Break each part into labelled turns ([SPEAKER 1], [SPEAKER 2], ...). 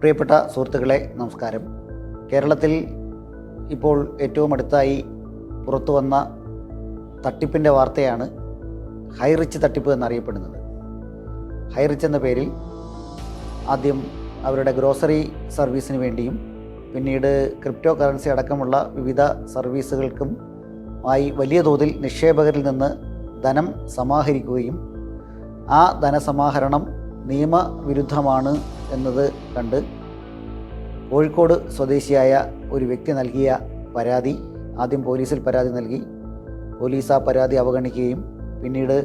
[SPEAKER 1] പ്രിയപ്പെട്ട സുഹൃത്തുക്കളെ നമസ്കാരം. കേരളത്തിൽ ഇപ്പോൾ ഏറ്റവും അടുത്തായി പുറത്തു വന്ന തട്ടിപ്പിന്റെ വാർത്തയാണ് ഹൈറിച്ച് തട്ടിപ്പ് എന്നറിയപ്പെടുന്നത്. ഹൈറിച്ച് എന്ന പേരിൽ ആദ്യം അവരുടെ ഗ്രോസറി സർവീസിന് വേണ്ടിയും പിന്നീട് ക്രിപ്റ്റോ കറൻസി അടക്കമുള്ള വിവിധ സർവീസുകൾക്കും ആയി വലിയ തോതിൽ നിക്ഷേപകരിൽ നിന്ന് ധനം സമാഹരിക്കുകയും ആ ധനസമാഹരണം നിയമവിരുദ്ധമാണ് എന്നത് കണ്ട് കോഴിക്കോട് സ്വദേശിയായ ഒരു വ്യക്തി നൽകിയ പരാതി ആദ്യം പോലീസിൽ പരാതി നൽകി. പോലീസ് ആ പരാതി അവഗണിക്കുകയും പിന്നീട്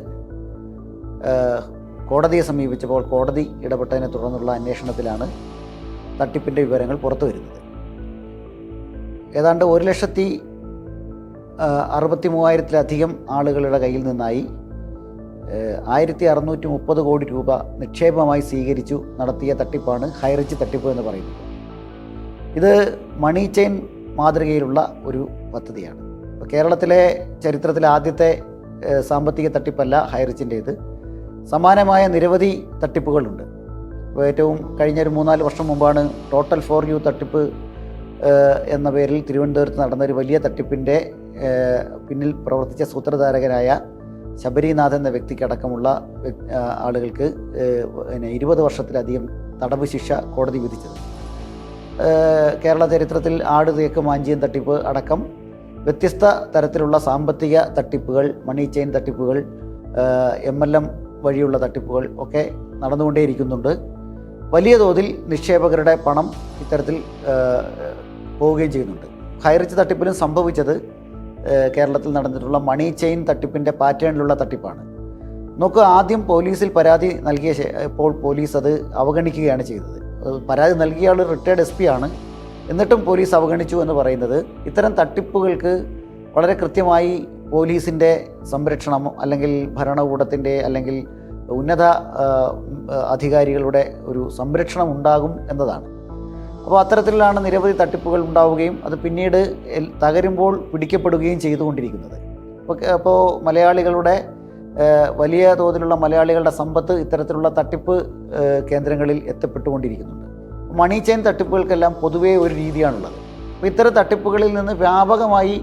[SPEAKER 1] കോടതിയെ സമീപിച്ചപ്പോൾ കോടതി ഇടപെട്ടതിനെ തുടർന്നുള്ള അന്വേഷണത്തിലാണ് തട്ടിപ്പിന്റെ വിവരങ്ങൾ പുറത്തു വരുന്നത്. ഏതാണ്ട് ഒരു ലക്ഷത്തി അറുപത്തി മൂവായിരത്തിലധികം ആളുകളുടെ കയ്യിൽ നിന്നായി ആയിരത്തി അറുന്നൂറ്റി മുപ്പത് കോടി രൂപ നിക്ഷേപമായി സ്വീകരിച്ചു നടത്തിയ തട്ടിപ്പാണ് ഹൈറിച്ച് തട്ടിപ്പ് എന്ന് പറയുന്നത്. ഇത് മണി ചെയിൻ മാതൃകയിലുള്ള ഒരു പദ്ധതിയാണ്. അപ്പോൾ കേരളത്തിലെ ചരിത്രത്തിലെ ആദ്യത്തെ സാമ്പത്തിക തട്ടിപ്പല്ല ഹൈറിച്ചിന്റേത്. സമാനമായ നിരവധി തട്ടിപ്പുകളുണ്ട്. ഇപ്പോൾ ഏറ്റവും കഴിഞ്ഞ ഒരു മൂന്നാൽ വർഷം മുമ്പാണ് ടോട്ടൽ ഫോർ യു തട്ടിപ്പ് എന്ന പേരിൽ തിരുവനന്തപുരത്ത് നടന്ന ഒരു വലിയ തട്ടിപ്പിന്റെ പിന്നിൽ പ്രവർത്തിച്ച സൂത്രധാരകനായ ശബരിനാഥ് എന്ന വ്യക്തിക്കടക്കമുള്ള ആളുകൾക്ക് പിന്നെ ഇരുപത് വർഷത്തിലധികം തടവ് ശിക്ഷ കോടതി വിധിച്ചത്. കേരള ചരിത്രത്തിൽ ആട് തേക്ക് മാഞ്ചിയം തട്ടിപ്പ് അടക്കം വ്യത്യസ്ത തരത്തിലുള്ള സാമ്പത്തിക തട്ടിപ്പുകൾ മണി ചെയിൻ തട്ടിപ്പുകൾ എം എൽ എം വഴിയുള്ള തട്ടിപ്പുകൾ ഒക്കെ നടന്നുകൊണ്ടേയിരിക്കുന്നുണ്ട്. വലിയ തോതിൽ നിക്ഷേപകരുടെ പണം ഇത്തരത്തിൽ പോവുകയും ചെയ്യുന്നുണ്ട്. ഹൈറിച്ച് തട്ടിപ്പിലും സംഭവിച്ചത് കേരളത്തിൽ നടന്നിട്ടുള്ള മണി ചെയിൻ തട്ടിപ്പിന്റെ പാറ്റേണിലുള്ള തട്ടിപ്പാണ്. നോക്കുക ആദ്യം പോലീസിൽ പരാതി നൽകിയ ഇപ്പോൾ പോലീസ് അത് അവഗണിക്കുകയാണ് ചെയ്തത്. പരാതി നൽകിയ ആൾ റിട്ടയർഡ് എസ് പി ആണ്. എന്നിട്ടും പോലീസ് അവഗണിച്ചു എന്ന് പറയുന്നത് ഇത്തരം തട്ടിപ്പുകൾക്ക് വളരെ കൃത്യമായി പോലീസിന്റെ സംരക്ഷണം അല്ലെങ്കിൽ ഭരണകൂടത്തിന്റെ അല്ലെങ്കിൽ ഉന്നത അധികാരികളുടെ ഒരു സംരക്ഷണം ഉണ്ടാകും എന്നതാണ്. അപ്പോൾ അത്തരത്തിലാണ് നിരവധി തട്ടിപ്പുകൾ ഉണ്ടാവുകയും അത് പിന്നീട് തകരുമ്പോൾ പിടിക്കപ്പെടുകയും ചെയ്തുകൊണ്ടിരിക്കുന്നത്. അപ്പോൾ മലയാളികളുടെ വലിയ തോതിലുള്ള മലയാളികളുടെ സമ്പത്ത് ഇത്തരത്തിലുള്ള തട്ടിപ്പ് കേന്ദ്രങ്ങളിൽ എത്തപ്പെട്ടുകൊണ്ടിരിക്കുന്നുണ്ട്. മണി ചെയിൻ തട്ടിപ്പുകൾക്കെല്ലാം പൊതുവേ ഒരു രീതിയാണുള്ളത്. അപ്പോൾ ഇത്തരം തട്ടിപ്പുകളിൽ നിന്ന് വ്യാപകമായി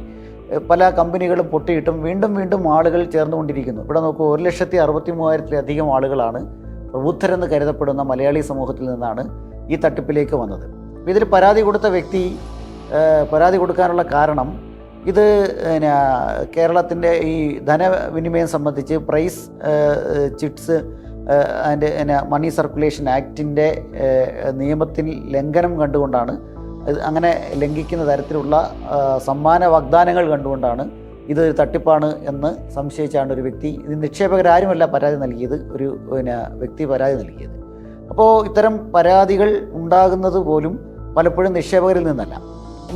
[SPEAKER 1] പല കമ്പനികളും പൊട്ടിയിട്ടും വീണ്ടും വീണ്ടും ആളുകൾ ചേർന്നുകൊണ്ടിരിക്കുന്നു. ഇവിടെ നോക്കൂ ഒരു ലക്ഷത്തി അറുപത്തി മൂവായിരത്തിലധികം ആളുകളാണ് പ്രബുദ്ധരെന്ന് കരുതപ്പെടുന്ന മലയാളി സമൂഹത്തിൽ നിന്നാണ് ഈ തട്ടിപ്പിലേക്ക് വന്നത്. ഇതിൽ പരാതി കൊടുത്ത വ്യക്തി പരാതി കൊടുക്കാനുള്ള കാരണം ഇത് കേരളത്തിന്റെ ഈ ധനവിനിമയം സംബന്ധിച്ച് prize chits and money circulation ആക്ടിന്റെ നിയമത്തിൽ ലംഘനം കണ്ടുകൊണ്ടാണ് അങ്ങനെ ലംഘിക്കുന്ന തരത്തിലുള്ള സമ്മാന വാഗ്ദാനങ്ങൾ കണ്ടുകൊണ്ടാണ് ഇത് തട്ടിപ്പാണ് എന്ന് സംശയിച്ചാണ് ഒരു വ്യക്തി ഇത് നിക്ഷേപകരാരുമല്ല പരാതി നൽകിയത് ഒരു പിന്നെ വ്യക്തി പരാതി നൽകിയത്. അപ്പോൾ ഇത്തരം പരാതികൾ ഉണ്ടാകുന്നത് പോലും പലപ്പോഴും നിക്ഷേപകരിൽ നിന്നല്ല.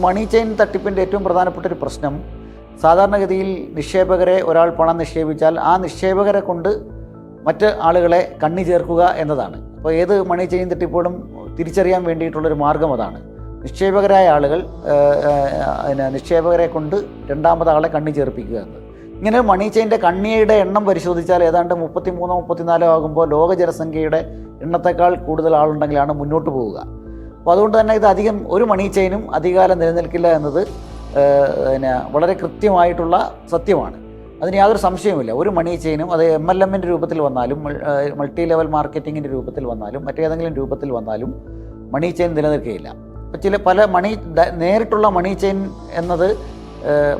[SPEAKER 1] മണി ചെയിൻ തട്ടിപ്പിന്റെ ഏറ്റവും പ്രധാനപ്പെട്ട ഒരു പ്രശ്നം സാധാരണഗതിയിൽ നിക്ഷേപകരെ ഒരാൾ പണം നിക്ഷേപിച്ചാൽ ആ നിക്ഷേപകരെ കൊണ്ട് മറ്റ് ആളുകളെ കണ്ണി ചേർക്കുക എന്നതാണ്. അപ്പോൾ ഏത് മണി ചെയിൻ തട്ടിപ്പോഴും തിരിച്ചറിയാൻ വേണ്ടിയിട്ടുള്ളൊരു മാർഗം അതാണ്. നിക്ഷേപകരായ ആളുകൾ പിന്നെ നിക്ഷേപകരെ കൊണ്ട് രണ്ടാമത് ആളെ കണ്ണി ചേർപ്പിക്കുക എന്ന്. ഇങ്ങനെ മണി ചെയിന്റെ കണ്ണിയുടെ എണ്ണം പരിശോധിച്ചാൽ ഏതാണ്ട് മുപ്പത്തി മൂന്നോ മുപ്പത്തിനാലോ ആകുമ്പോൾ ലോക ജനസംഖ്യയുടെ എണ്ണത്തെക്കാൾ കൂടുതൽ ആളുണ്ടെങ്കിലാണ് മുന്നോട്ട് പോവുക. അപ്പോൾ അതുകൊണ്ട് തന്നെ ഇത് അധികം ഒരു മണി ചെയിനും അധികാലം നിലനിൽക്കില്ല എന്നത് പിന്നെ വളരെ കൃത്യമായിട്ടുള്ള സത്യമാണ്. അതിന് യാതൊരു സംശയവുമില്ല. ഒരു മണി ചെയിനും അത് എം എൽ എമ്മിന്റെ രൂപത്തിൽ വന്നാലും മൾട്ടി ലെവൽ മാർക്കറ്റിങ്ങിന്റെ രൂപത്തിൽ വന്നാലും മറ്റേതെങ്കിലും രൂപത്തിൽ വന്നാലും മണി ചെയിൻ നിലനിൽക്കുകയില്ല. അപ്പോൾ ചില പല മണി നേരിട്ടുള്ള മണി ചെയിൻ എന്നത്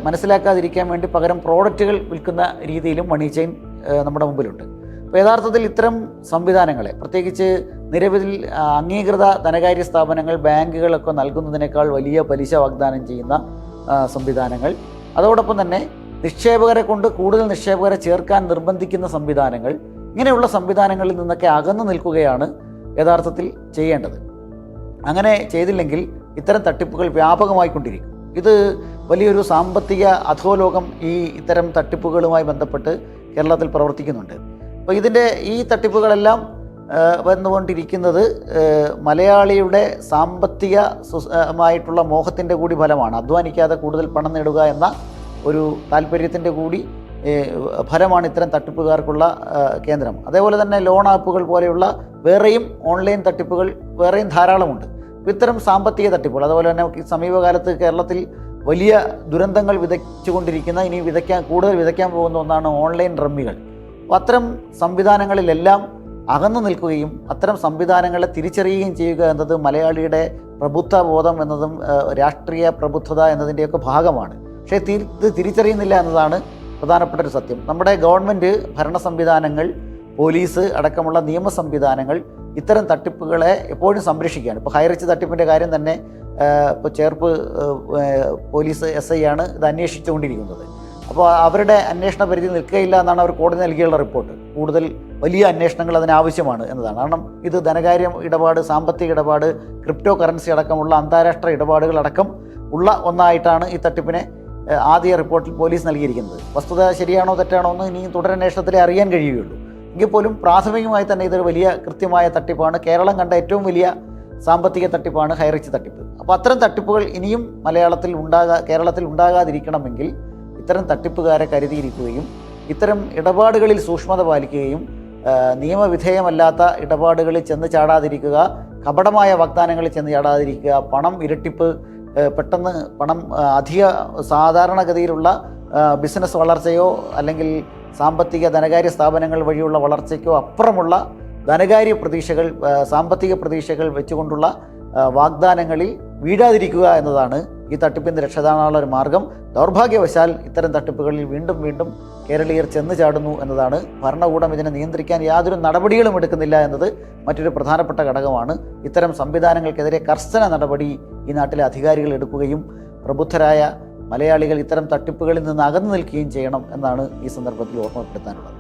[SPEAKER 1] മനസ്സിലാക്കാതിരിക്കാൻ വേണ്ടി പകരം പ്രോഡക്റ്റുകൾ വിൽക്കുന്ന രീതിയിലും മണി ചെയിൻ നമ്മുടെ മുമ്പിലുണ്ട്. അപ്പോൾ യഥാർത്ഥത്തിൽ ഇത്തരം സംവിധാനങ്ങളെ പ്രത്യേകിച്ച് നിരവധി അംഗീകൃത ധനകാര്യ സ്ഥാപനങ്ങൾ ബാങ്കുകളൊക്കെ നൽകുന്നതിനേക്കാൾ വലിയ പലിശ വാഗ്ദാനം ചെയ്യുന്ന സംവിധാനങ്ങൾ. അതോടൊപ്പം തന്നെ നിക്ഷേപകരെ കൊണ്ട് കൂടുതൽ നിക്ഷേപകരെ ചേർക്കാൻ നിർബന്ധിക്കുന്ന സംവിധാനങ്ങൾ. ഇങ്ങനെയുള്ള സംവിധാനങ്ങളിൽ നിന്നൊക്കെ അകന്നു നിൽക്കുകയാണ് യഥാർത്ഥത്തിൽ ചെയ്യേണ്ടത്. അങ്ങനെ ചെയ്തില്ലെങ്കിൽ ഇത്തരം തട്ടിപ്പുകൾ വ്യാപകമായിക്കൊണ്ടിരിക്കും. ഇത് വലിയൊരു സാമ്പത്തിക അധോലോകം ഈ ഇത്തരം തട്ടിപ്പുകളുമായി ബന്ധപ്പെട്ട് കേരളത്തിൽ പ്രവർത്തിക്കുന്നുണ്ട്. അപ്പോൾ ഇതിന്റെ ഈ തട്ടിപ്പുകളെല്ലാം വന്നുകൊണ്ടിരിക്കുന്നത് മലയാളിയുടെ സാമ്പത്തിക സുസമായിട്ടുള്ള മോഹത്തിന്റെ കൂടി ഫലമാണ്. അധ്വാനിക്കാതെ കൂടുതൽ പണം നേടുക എന്ന ഒരു താല്പര്യത്തിന്റെ കൂടി ഫലമാണ് ഇത്തരം തട്ടിപ്പുകാർക്കുള്ള കേന്ദ്രം. അതേപോലെ തന്നെ ലോൺ ആപ്പുകൾ പോലെയുള്ള വേറെയും ഓൺലൈൻ തട്ടിപ്പുകൾ വേറെയും ധാരാളമുണ്ട്. ഇത്തരം സാമ്പത്തിക തട്ടിപ്പുകൾ അതുപോലെ തന്നെ സമീപകാലത്ത് കേരളത്തിൽ വലിയ ദുരന്തങ്ങൾ വിതച്ചുകൊണ്ടിരിക്കുന്ന ഇനി വിതയ്ക്കാൻ കൂടുതൽ വിതയ്ക്കാൻ പോകുന്ന ഒന്നാണ് ഓൺലൈൻ റമ്മികൾ. അത്തരം സംവിധാനങ്ങളിലെല്ലാം അകന്നു നിൽക്കുകയും അത്തരം സംവിധാനങ്ങളെ തിരിച്ചറിയുകയും ചെയ്യുക എന്നത് മലയാളിയുടെ പ്രബുദ്ധ ബോധം എന്നതും രാഷ്ട്രീയ പ്രബുദ്ധത എന്നതിന്റെയൊക്കെ ഭാഗമാണ്. പക്ഷേ ഇത് തിരിച്ചറിയുന്നില്ല എന്നതാണ് പ്രധാനപ്പെട്ട ഒരു സത്യം. നമ്മുടെ ഗവൺമെന്റ് ഭരണ സംവിധാനങ്ങൾ പോലീസ് അടക്കമുള്ള നിയമ സംവിധാനങ്ങൾ ഇത്തരം തട്ടിപ്പുകളെ എപ്പോഴും സംരക്ഷിക്കുകയാണ്. ഇപ്പോൾ ഹൈറിച്ച് തട്ടിപ്പിന്റെ കാര്യം തന്നെ ഇപ്പോൾ ചേർപ്പ് പോലീസ് എസ് ഐ ആണ് ഇത് അന്വേഷിച്ചുകൊണ്ടിരിക്കുന്നത്. അപ്പോൾ അവരുടെ അന്വേഷണ പരിധി നിൽക്കുകയില്ല എന്നാണ് അവർ കോടതി നൽകിയുള്ള റിപ്പോർട്ട്. കൂടുതൽ വലിയ അന്വേഷണങ്ങൾ അതിനാവശ്യമാണ് എന്നതാണ്. കാരണം ഇത് ധനകാര്യം ഇടപാട് സാമ്പത്തിക ഇടപാട് ക്രിപ്റ്റോ കറൻസി അടക്കമുള്ള അന്താരാഷ്ട്ര ഇടപാടുകൾ അടക്കം ഉള്ള ഒന്നായിട്ടാണ് ഈ തട്ടിപ്പിനെ ആദ്യ റിപ്പോർട്ടിൽ പോലീസ് നൽകിയിരിക്കുന്നത്. വസ്തുത ശരിയാണോ തെറ്റാണോ എന്ന് ഇനി തുടരന്വേഷണത്തിലേ അറിയാൻ കഴിയുകയുള്ളൂ. എങ്കിൽ പോലും പ്രാഥമികമായി തന്നെ ഇതൊരു വലിയ കൃത്യമായ തട്ടിപ്പാണ്. കേരളം കണ്ട ഏറ്റവും വലിയ സാമ്പത്തിക തട്ടിപ്പാണ് ഹൈറിച്ച് തട്ടിപ്പ്. അപ്പോൾ അത്തരം തട്ടിപ്പുകൾ ഇനിയും മലയാളത്തിൽ ഉണ്ടാകാ കേരളത്തിൽ ഉണ്ടാകാതിരിക്കണമെങ്കിൽ ഇത്തരം തട്ടിപ്പുകാരെ കരുതിയിരിക്കുകയും ഇത്തരം ഇടപാടുകളിൽ സൂക്ഷ്മത പാലിക്കുകയും നിയമവിധേയമല്ലാത്ത ഇടപാടുകളിൽ ചെന്ന് ചാടാതിരിക്കുക കപടമായ വാഗ്ദാനങ്ങളിൽ ചെന്ന് ചാടാതിരിക്കുക പണം ഇരട്ടിപ്പ് പെട്ടെന്ന് പണം അധിക സാധാരണഗതിയിലുള്ള ബിസിനസ് വളർച്ചയോ അല്ലെങ്കിൽ സാമ്പത്തിക ധനകാര്യ സ്ഥാപനങ്ങൾ വഴിയുള്ള വളർച്ചയ്ക്കോ അപ്പുറമുള്ള ധനകാര്യ പ്രതീക്ഷകൾ സാമ്പത്തിക പ്രതീക്ഷകൾ വെച്ചുകൊണ്ടുള്ള വാഗ്ദാനങ്ങളിൽ വീഴാതിരിക്കുക എന്നതാണ് ഈ തട്ടിപ്പിന് രക്ഷതാണുള്ള ഒരു മാർഗം. ദൗർഭാഗ്യവശാൽ ഇത്തരം തട്ടിപ്പുകളിൽ വീണ്ടും വീണ്ടും കേരളീയർ ചെന്ന് ചാടുന്നു എന്നതാണ്. ഭരണകൂടം ഇതിനെ നിയന്ത്രിക്കാൻ യാതൊരു നടപടികളും എടുക്കുന്നില്ല എന്നത് മറ്റൊരു പ്രധാനപ്പെട്ട ഘടകമാണ്. ഇത്തരം സംവിധാനങ്ങൾക്കെതിരെ കർശന നടപടി ഈ നാട്ടിലെ അധികാരികൾ എടുക്കുകയും പ്രബുദ്ധരായ മലയാളികൾ ഇത്തരം തട്ടിപ്പുകളിൽ നിന്ന് അകന്നു നിൽക്കുകയും ചെയ്യണം എന്നാണ് ഈ സന്ദർഭത്തിൽ ഓർമ്മപ്പെടുത്താനുള്ളത്.